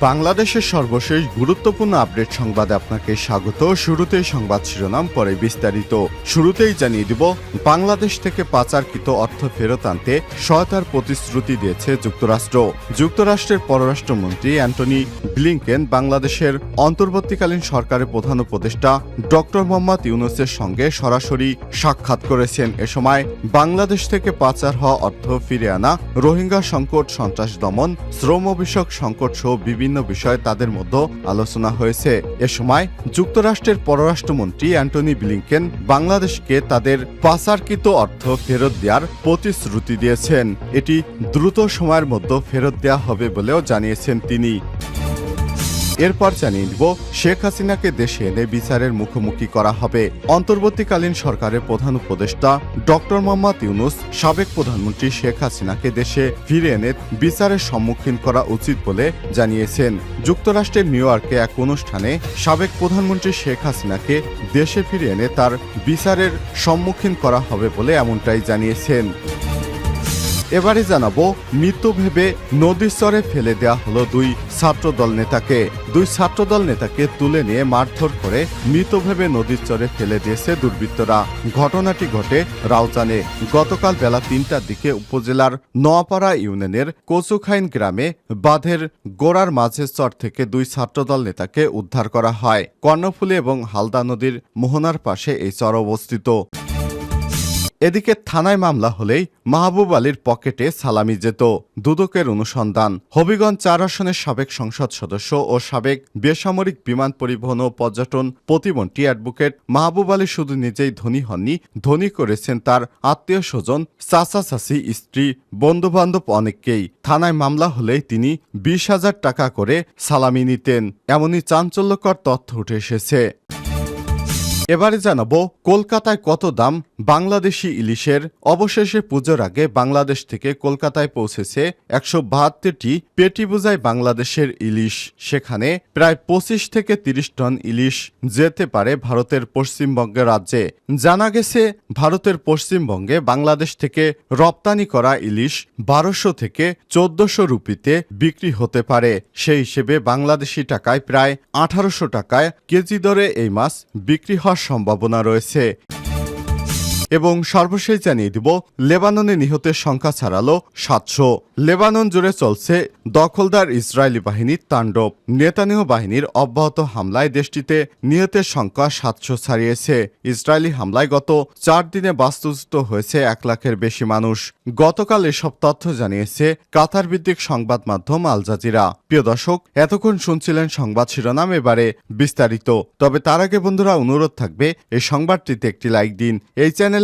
বাংলাদেশের সর্বশেষ গুরুত্বপূর্ণ আপডেট সংবাদে আপনাকে স্বাগত। শুরুতেই সংবাদ শিরোনাম, পরে বিস্তারিত। শুরুতেই জানিয়ে দিব, বাংলাদেশ থেকে পাচারকৃত অর্থ ফেরত আনতে সহায়তার প্রতিশ্রুতি দিয়েছে যুক্তরাষ্ট্র। যুক্তরাষ্ট্রের পররাষ্ট্রমন্ত্রী অ্যান্টনি ব্লিংকেন বাংলাদেশের অন্তর্বর্তীকালীন সরকারের প্রধান উপদেষ্টা ডক্টর মোহাম্মদ ইউনুসের সঙ্গে সরাসরি সাক্ষাৎ করেছেন। এ সময় বাংলাদেশ থেকে পাচার হওয়া অর্থ ফিরে আনা, রোহিঙ্গা সংকট, সন্ত্রাস দমন, শ্রম বিষয়ক সংকট সহ বিভিন্ন বিষয়ে তাদের মধ্যে আলোচনা হয়েছে। এ সময় যুক্তরাষ্ট্রের পররাষ্ট্রমন্ত্রী অ্যান্টনি ব্লিংকেন বাংলাদেশকে তাদের পাচারকৃত অর্থ ফেরত দেওয়ার প্রতিশ্রুতি দিয়েছেন। এটি দ্রুত সময়ের মধ্যে ফেরত দেওয়া হবে বলেও জানিয়েছেন তিনি। এরপর জানিয়ে দিব, শেখ হাসিনাকে দেশে এনে বিচারের মুখোমুখি করা হবে। অন্তর্বর্তীকালীন সরকারের প্রধান উপদেষ্টা ডক্টর মোহাম্মদ ইউনুস, সাবেক প্রধানমন্ত্রী শেখ হাসিনাকে দেশে ফিরে এনে বিচারের সম্মুখীন করা উচিত বলে জানিয়েছেন। যুক্তরাষ্ট্রের নিউ ইয়র্কে এক অনুষ্ঠানে সাবেক প্রধানমন্ত্রী শেখ হাসিনাকে দেশে ফিরে এনে তার বিচারের সম্মুখীন করা হবে বলে এমনটাই জানিয়েছেন। এবারে জানাব মৃত্যু ভেবে নদীর ফেলে দেওয়া হলো দুই ছাত্রদল নেতাকে। দুই ছাত্রদল নেতাকে তুলে নিয়ে মারধর করে মৃত ভেবে নদীর চরে ফেলে দিয়েছে দুর্বৃত্তরা। ঘটনাটি ঘটে রাউজানে। গতকাল বেলা তিনটার দিকে উপজেলার নোয়াপাড়া ইউনিয়নের কচুখাইন গ্রামে বাঁধের গোড়ার মাঝের চর থেকে দুই ছাত্রদল নেতাকে উদ্ধার করা হয়। কর্ণফুলী এবং হালদা নদীর মোহনার পাশে এই চর অবস্থিত। এদিকে থানায় মামলা হলেই মাহবুব আলীর পকেটে সালামি যেত। দুদকের অনুসন্ধান। হবিগঞ্জ চার আসনের সাবেক সংসদ সদস্য ও সাবেক বেসামরিক বিমান পরিবহন ও পর্যটন প্রতিমন্ত্রী অ্যাডভোকেট মাহবুব আলী শুধু নিজেই ধনী হননি, ধনী করেছেন তার আত্মীয় স্বজন, চাচা চাচি, স্ত্রী, বন্ধুবান্ধব অনেককেই। থানায় মামলা হলেই তিনি বিশ হাজার টাকা করে সালামি নিতেন। এমনই চাঞ্চল্যকর তথ্য উঠে এসেছে। এবারে জানাব, কলকাতায় কত দাম? বাংলাদেশি ইলিশের অবশেষে পুজোর আগে বাংলাদেশ থেকে কলকাতায় পৌঁছেছে একশো বাহাত্তরটি পেটি বোঝায় বাংলাদেশের ইলিশ। সেখানে প্রায় পঁচিশ থেকে তিরিশ টন ইলিশ যেতে পারে ভারতের পশ্চিমবঙ্গ রাজ্যে। জানা গেছে, ভারতের পশ্চিমবঙ্গে বাংলাদেশ থেকে রপ্তানি করা ইলিশ বারোশো থেকে চোদ্দশো রুপিতে বিক্রি হতে পারে। সেই হিসেবে বাংলাদেশি টাকায় প্রায় আঠারোশো টাকায় কেজি দরে এই মাছ বিক্রি হওয়ার সম্ভাবনা রয়েছে। এবং সর্বশেষ জানিয়ে দিব, লেবাননে নিহতের সংখ্যা ছাড়ালো সাতশো। লেবানন জুড়ে চলছে দখলদার ইসরায়েলি বাহিনীর তাণ্ডব। নেতানিহ বাহিনীর অব্যাহত হামলায় দেশটিতে নিহতের সংখ্যা সাতশো ছাড়িয়েছে। ইসরায়েলি হামলায় গত চার দিনে বাস্তুচ্যুত হয়েছে এক লাখের বেশি মানুষ। গতকাল এসব তথ্য জানিয়েছে কাতার ভিত্তিক সংবাদ মাধ্যম আল জাজিরা। প্রিয় দর্শক, এতক্ষণ শুনছিলেন সংবাদ শিরোনাম, এবারে বিস্তারিত। তবে তার আগে বন্ধুরা, অনুরোধ থাকবে, এই সংবাদটিতে একটি লাইক দিন। এই চ্যানেলে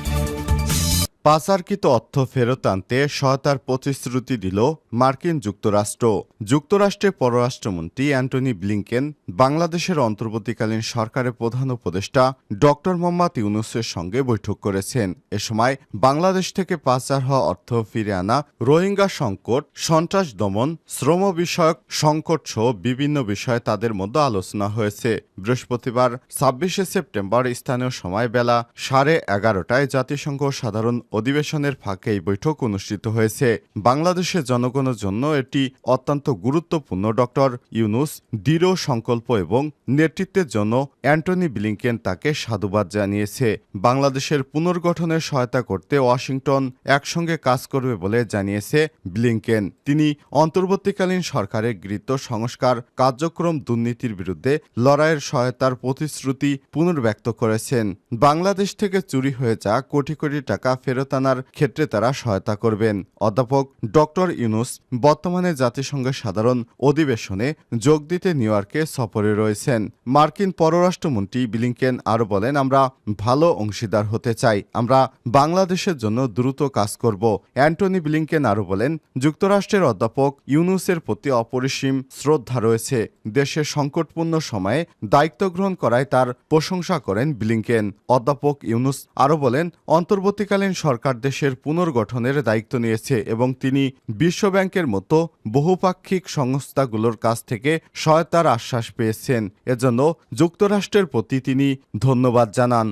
পাচারকৃত অর্থ ফেরত আনতে সহায়তার প্রতিশ্রুতি দিল মার্কিন যুক্তরাষ্ট্র। যুক্তরাষ্ট্রের পররাষ্ট্রমন্ত্রী অ্যান্টনি ব্লিংকেন, বাংলাদেশের অন্তর্বর্তীকালীন সরকারের প্রধান উপদেষ্টা ডক্টর মোহাম্মদ ইউনুসের সঙ্গে বৈঠক করেছেন। এ সময় বাংলাদেশ থেকে পাচার হওয়া অর্থ ফিরে আনা, রোহিঙ্গা সংকট, সন্ত্রাস দমন, শ্রম বিষয়ক সংকট সহ বিভিন্ন বিষয়ে তাদের মধ্যে আলোচনা হয়েছে। বৃহস্পতিবার ছাব্বিশে সেপ্টেম্বর স্থানীয় সময় বেলা সাড়ে এগারোটায় জাতিসংঘ সাধারণ অধিবেশনের ফাঁকে এই বৈঠক অনুষ্ঠিত হয়েছে। বাংলাদেশের জনগণের জন্য এটি অত্যন্ত গুরুত্বপূর্ণ। ডক্টর ইউনুস দৃঢ় সংকল্প এবং নেতৃত্বের জন্য অ্যান্টনি ব্লিংকেন তাকে সাধুবাদ জানিয়েছে। বাংলাদেশের পুনর্গঠনের সহায়তা করতে ওয়াশিংটন একসঙ্গে কাজ করবে বলে জানিয়েছে ব্লিংকেন। তিনি অন্তর্বর্তীকালীন সরকারের গৃহীত সংস্কার, কার্যক্রম, দুর্নীতির বিরুদ্ধে লড়াইয়ের সহায়তার প্রতিশ্রুতি পুনর্ব্যক্ত করেছেন। বাংলাদেশ থেকে চুরি হয়ে যা কোটি কোটি টাকা ফেরত আনার ক্ষেত্রে তারা সহায়তা করবেন। অধ্যাপক ডক্টর ইউনুস বর্তমানে জাতিসংঘের সাধারণ অধিবেশনে যোগ দিতে নিউ ইয়র্কে সফরে রয়েছেন। মার্কিন পররাষ্ট্রমন্ত্রী বিলিংকেন আরও বলেন, আমরা ভালো অংশীদার হতে চাই। আমরা বাংলাদেশের জন্য দ্রুত কাজ করব। অ্যান্টনি ব্লিংকেন আরও বলেন, যুক্তরাষ্ট্রের অধ্যাপক ইউনুসের প্রতি অপরিসীম শ্রদ্ধা রয়েছে। দেশের সংকটপূর্ণ সময়ে দায়িত্ব গ্রহণ করায় তার প্রশংসা করেন বিলিংকেন। অধ্যাপক ইউনুস আরও বলেন, অন্তর্বর্তীকালীন সরকার সরকার দেশের পুনর্গঠনের দায়িত্ব নিয়েছে এবং তিনি বিশ্বব্যাংকের মতো বহুপাক্ষিক সংস্থাগুলোর কাছ থেকে সহায়তার আশ্বাস পেয়েছেন। এজন্য যুক্তরাষ্ট্রের প্রতি তিনি ধন্যবাদ জানান।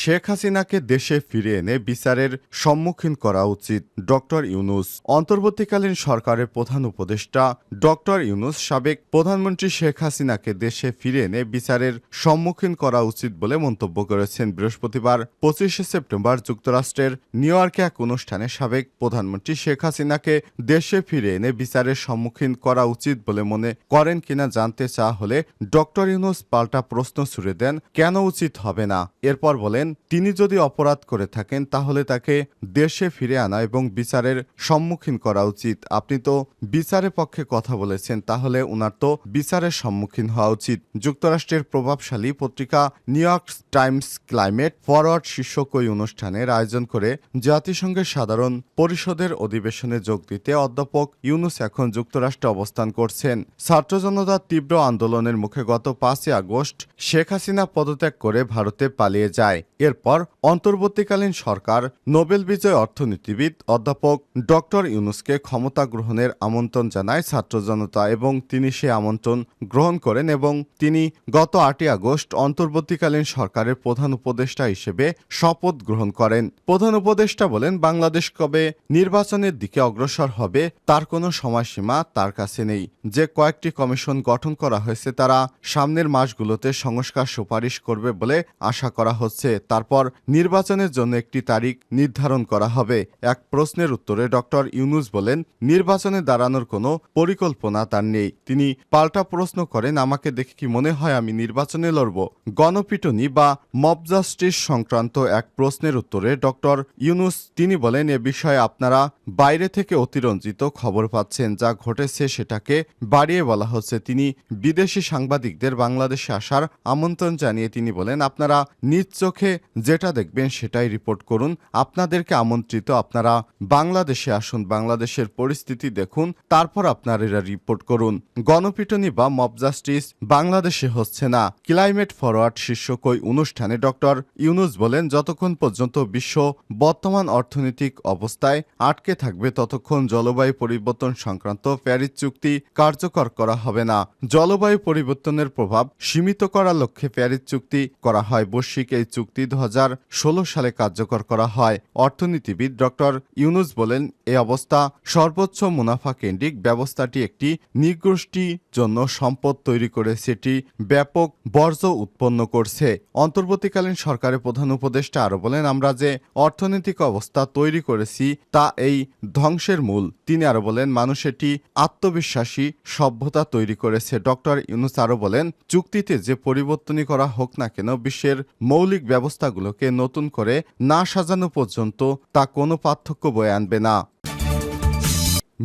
শেখ হাসিনাকে দেশে ফিরে এনে বিচারের সম্মুখীন করা উচিত ডক্টর ইউনুস। অন্তর্বর্তীকালীন সরকারের প্রধান উপদেষ্টা ডক্টর ইউনুস সাবেক প্রধানমন্ত্রী শেখ হাসিনাকে দেশে ফিরে এনে বিচারের সম্মুখীন করা উচিত বলে মন্তব্য করেছেন বৃহস্পতিবার, পঁচিশে সেপ্টেম্বর যুক্তরাষ্ট্রের নিউ ইয়র্কে এক অনুষ্ঠানে সাবেক প্রধানমন্ত্রী শেখ হাসিনাকে দেশে ফিরে এনে বিচারের সম্মুখীন করা উচিত বলে মনে করেন কিনা জানতে চা হলে ডক্টর ইউনুস পাল্টা প্রশ্ন ছুড়ে দেন, কেন উচিত হবে না? এরপর বলেন তিনি যদি অপরাধ করে থাকেন, তাহলে তাকে দেশে ফিরে আনা এবং বিচারের সম্মুখীন করা উচিত। আপনি তো বিচারের পক্ষে কথা বলেছেন, তাহলে উনার তো বিচারের সম্মুখীন হওয়া উচিত। যুক্তরাষ্ট্রের প্রভাবশালী পত্রিকা New York Times climate forward শীর্ষক ওই অনুষ্ঠানের আয়োজন করে জাতিসংঘের সাধারণ পরিষদের অধিবেশনে যোগ দিতে অধ্যাপক ইউনুস এখন যুক্তরাষ্ট্রে অবস্থান করছেন। ছাত্র জনতার তীব্র আন্দোলনের মুখে গত পাঁচই আগস্ট শেখ হাসিনা পদত্যাগ করে ভারতে পালিয়ে যায়। এরপর অন্তর্বর্তীকালীন সরকার, নোবেল বিজয় অর্থনীতিবিদ অধ্যাপক ডক্টর ইউনুসকে ক্ষমতা গ্রহণের আমন্ত্রণ জানায় ছাত্র জনতা এবং তিনি সে আমন্ত্রণ গ্রহণ করেন এবং তিনি গত আটই আগস্ট অন্তর্বর্তীকালীন সরকারের প্রধান উপদেষ্টা হিসেবে শপথ গ্রহণ করেন। প্রধান উপদেষ্টা বলেন, বাংলাদেশ কবে নির্বাচনের দিকে অগ্রসর হবে তার কোনো সময়সীমা তার কাছে নেই। যে কয়েকটি কমিশন গঠন করা হয়েছে তারা সামনের মাসগুলোতে সংস্কার সুপারিশ করবে বলে আশা করা হচ্ছে। তারপর নির্বাচনের জন্য একটি তারিখ নির্ধারণ করা হবে। এক প্রশ্নের উত্তরে ডক্টর ইউনুস বলেন, নির্বাচনে দাঁড়ানোর কোনো পরিকল্পনা তার নেই। তিনি পাল্টা প্রশ্ন করেন, আমাকে দেখে কি মনে হয় আমি নির্বাচনে লড়ব? গণপিটুনি বা মব জাস্টিস সংক্রান্ত এক প্রশ্নের উত্তরে ডক্টর ইউনুস তিনি বলেন, এ বিষয়ে আপনারা বাইরে থেকে অতিরঞ্জিত খবর পাচ্ছেন। যা ঘটেছে সেটাকে বাড়িয়ে বলা হচ্ছে। তিনি বিদেশি সাংবাদিকদের বাংলাদেশে আসার আমন্ত্রণ জানিয়ে তিনি বলেন, আপনারা নিজ চোখে যেটা দেখবেন সেটাই রিপোর্ট করুন। আপনাদেরকে আমন্ত্রিত, আপনারা বাংলাদেশে আসুন, বাংলাদেশের পরিস্থিতি দেখুন, তারপর আপনারা রিপোর্ট করুন। গণপিটুনি বা মব জাস্টিস বাংলাদেশে হচ্ছে না। ক্লাইমেট ফরওয়ার্ড শীর্ষক ওই অনুষ্ঠানে ডক্টর ইউনুস বলেন, যতক্ষণ পর্যন্ত বিশ্ব বর্তমান অর্থনৈতিক অবস্থায় আটকে থাকবে, ততক্ষণ জলবায়ু পরিবর্তন সংক্রান্ত প্যারিস চুক্তি কার্যকর করা হবে না। জলবায়ু পরিবর্তনের প্রভাব সীমিত করার লক্ষ্যে প্যারিস চুক্তি করা হয়। বৈশ্বিক এই চুক্তি দু হাজার ষোলো সালে কার্যকর করা হয়। অর্থনীতিবিদ ডক্টর ইউনুস বলেন এই অবস্থা সর্বোচ্চ মুনাফা কেন্দ্রিক ব্যবস্থাটি একটি নিগোষ্ঠী জন্য সম্পদ তৈরি করে সেটি ব্যাপক বর্জ্য উৎপন্ন করছে। অন্তর্বর্তীকালীন সরকারের প্রধান উপদেষ্টা আরও বলেন, আমরা যে অর্থনৈতিক অবস্থা তৈরি করেছি, তা এই ধ্বংসের মূল। তিনি আরও বলেন, মানুষ এটি আত্মবিশ্বাসী সভ্যতা তৈরি করেছে। ডক্টর ইউনুস আরও বলেন, চুক্তিতে যে পরিবর্তনই করা হোক না কেন, বিশ্বের মৌলিক ব্যবস্থাগুলোকে নতুন করে না সাজানো পর্যন্ত তা কোনো পার্থক্য বয়ে আনবে না।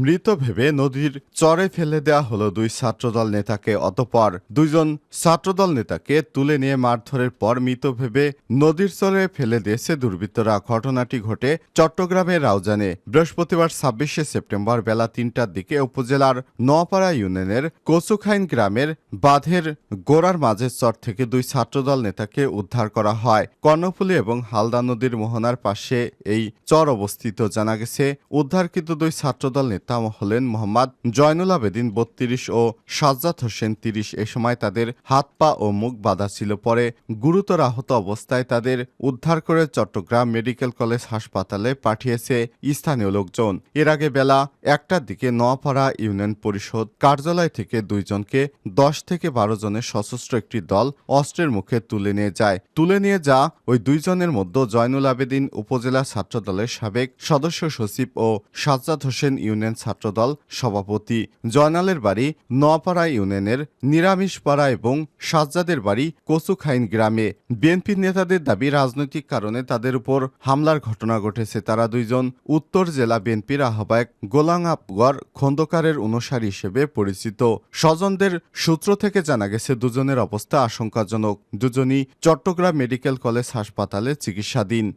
মৃত ভেবে নদীর চরে ফেলে দেওয়া হলো দুই ছাত্রদল নেতাকে, অতপর দুইজন ছাত্রদল নেতাকে তুলে নিয়ে মারধরের পর মৃত ভেবে নদীর চরে ফেলে দিয়েছে দুর্বৃত্তরা। ঘটনাটি ঘটে চট্টগ্রামের রাউজানে। বৃহস্পতিবার ছাব্বিশে সেপ্টেম্বর বেলা তিনটার দিকে উপজেলার নোয়াপাড়া ইউনিয়নের কচুখাইন গ্রামের বাঁধের গোড়ার মাঝের চর থেকে দুই ছাত্রদল নেতাকে উদ্ধার করা হয়। কর্ণফুলী এবং হালদা নদীর মোহনার পাশে এই চর অবস্থিত। জানা গেছে, উদ্ধারকৃত দুই ছাত্রদল নেতা হলেন মোহাম্মদ জয়নুল আবেদিন বত্রিশ ও সাজ্জাদ হোসেন তিরিশ। এ সময় তাদের হাত, পা ও মুখ বাঁধা ছিল। পরে গুরুতর আহত অবস্থায় তাদের উদ্ধার করে চট্টগ্রাম মেডিকেল কলেজ হাসপাতালে পাঠিয়েছে স্থানীয় লোকজন। এর আগে বেলা একটার দিকে নোয়াপাড়া ইউনিয়ন পরিষদ কার্যালয় থেকে দুইজনকে দশ থেকে বারো জনের সশস্ত্র একটি দল অস্ত্রের মুখে তুলে নিয়ে যায়। তুলে নিয়ে যা ওই দুইজনের মধ্যে জয়নুল আবেদিন উপজেলা ছাত্রদলের সাবেক সদস্য সচিব ও সাজ্জাদ হোসেন ইউনিয়ন ছাত্রদল সভাপতি। জয়নালের বাড়ি নোয়াপাড়া ইউনিয়নের নিরামিষপাড়া এবং সাজ্জাদের বাড়ি কচুখাইন গ্রামে। বিএনপি নেতাদের দাবি, রাজনৈতিক কারণে তাদের উপর হামলার ঘটনা ঘটেছে। তারা দুইজন উত্তর জেলা বিএনপির আহ্বায়ক গোলাং আপগর খন্দকারের অনুসারী হিসেবে পরিচিত। স্বজনদের সূত্র থেকে জানা গেছে, দুজনের অবস্থা আশঙ্কাজনক। দুজনই চট্টগ্রাম মেডিকেল কলেজ হাসপাতালে চিকিৎসাধীন।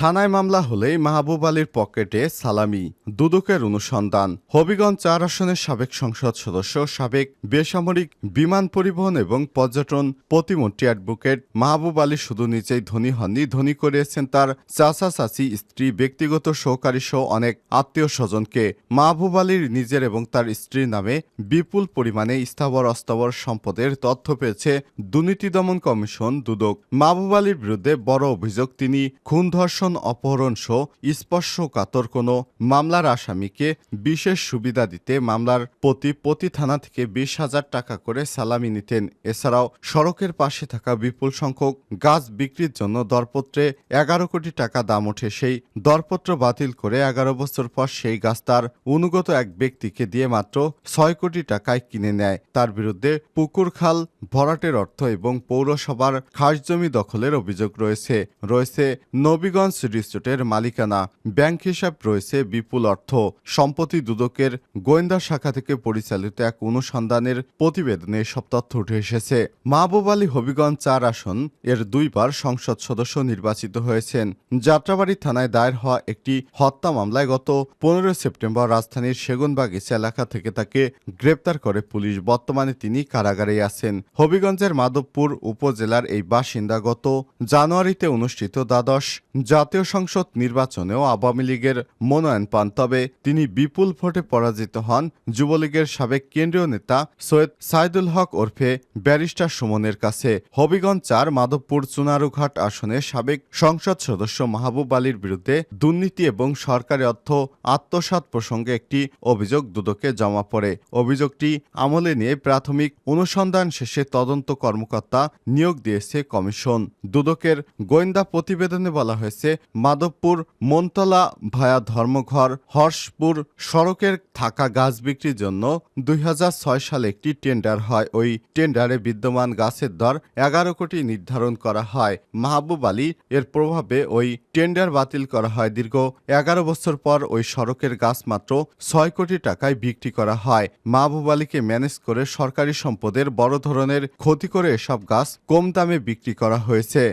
থানায় মামলা হলেই মাহবুব আলীর পকেটে সালামি, দুদকের অনুসন্ধান। হবিগঞ্জ চার আসনের সাবেক সংসদ সদস্য, সাবেক বেসামরিক বিমান পরিবহন এবং পর্যটন প্রতিমন্ত্রী অ্যাডভোকেট মাহবুব আলী শুধু নিজেই ধনী হননি, ধনী করিয়েছেন তার চাচা, চাচি, স্ত্রী, ব্যক্তিগত সহকারী সহ অনেক আত্মীয় স্বজনকে। মাহবুব আলীর নিজের এবং তার স্ত্রীর নামে বিপুল পরিমাণে স্থাবর অস্থাবর সম্পদের তথ্য পেয়েছে দুর্নীতি দমন কমিশন দুদক। মাহবুব আলীর বিরুদ্ধে বড় অভিযোগ, তিনি খুন ধর্ষণ অপহরণ সহ স্পর্শকাতর কোনো মামলার আসামিকে বিশেষ সুবিধা দিতে মামলার প্রতি প্রতি থানা থেকে বিশ হাজার টাকা করে সালামি নিতেন। এছাড়াও সড়কের পাশে থাকা বিপুল সংখ্যক গাছ বিক্রির জন্য দরপত্রে এগারো কোটি টাকা দাম ওঠে। সেই দরপত্র বাতিল করে এগারো বছর পর সেই গাছ তার অনুগত এক ব্যক্তিকে দিয়ে মাত্র ছয় কোটি টাকায় কিনে নেয়। তার বিরুদ্ধে পুকুর, খাল, ভরাটের অর্থ এবং পৌরসভার খাস জমি দখলের অভিযোগ রয়েছে। রয়েছে নবীগঞ্জ রিসোর্টের মালিকানা ব্যাংক হিসাব রয়েছে বিপুল অর্থ। সম্পত্তি দুদকের গোয়েন্দা শাখা থেকে পরিচালিত এক অনুসন্ধানের প্রতিবেদনে সব তথ্য উঠে এসেছে। মাহবুব আলী হবিগঞ্জ চার আসন, এর দুইবার সংসদ সদস্য নির্বাচিত হয়েছেন। যাত্রাবাড়ি থানায় দায়ের হওয়া একটি হত্যা মামলায় গত পনেরো সেপ্টেম্বর রাজধানীর সেগুনবাগিচা এলাকা থেকে তাকে গ্রেপ্তার করে পুলিশ। বর্তমানে তিনি কারাগারে আছেন। হবিগঞ্জের মাধবপুর উপজেলার এই বাসিন্দা গত জানুয়ারিতে অনুষ্ঠিত দ্বাদশ জাতীয় সংসদ নির্বাচনেও আওয়ামী লীগের মনোনয়ন পান, তবে তিনি বিপুল ভোটে পরাজিত হন। যুবলীগের সাবেক কেন্দ্রীয় নেতা সৈয়দ সাইদুল হক ওরফে ব্যারিস্টার সুমনের কাছে। হবিগঞ্জ চার, মাধবপুর চুনারুঘাট আসনে সাবেক সংসদ সদস্য মাহবুব আলীর বিরুদ্ধে দুর্নীতি এবং সরকারি অর্থ আত্মসাৎ প্রসঙ্গে একটি অভিযোগ দুদকে জমা পড়ে। অভিযোগটি আমলে নিয়ে প্রাথমিক অনুসন্ধান শেষে তদন্ত কর্মকর্তা নিয়োগ দিয়েছে কমিশন। দুদকের গোয়েন্দা প্রতিবেদনে বলা হয়েছে মাধবপুর, মনতলা ভায়া ধর্মঘর, হর্ষপুর সড়কের থাকা গাছ বিক্রির জন্য দুই হাজার ছয় সালে একটি টেন্ডার হয়। ওই টেন্ডারে বিদ্যমান গাছের দর এগারো কোটি নির্ধারণ করা হয়। মাহবুব আলী এর প্রভাবে ওই টেন্ডার বাতিল করা হয়। দীর্ঘ এগারো বছর পর ওই সড়কের গাছ মাত্র ছয় কোটি টাকায় বিক্রি করা হয়। মাহবুব আলীকে ম্যানেজ করে সরকারি সম্পদের বড় ধরনের ক্ষতি করে এসব গাছ কম দামে বিক্রি করা হয়েছে।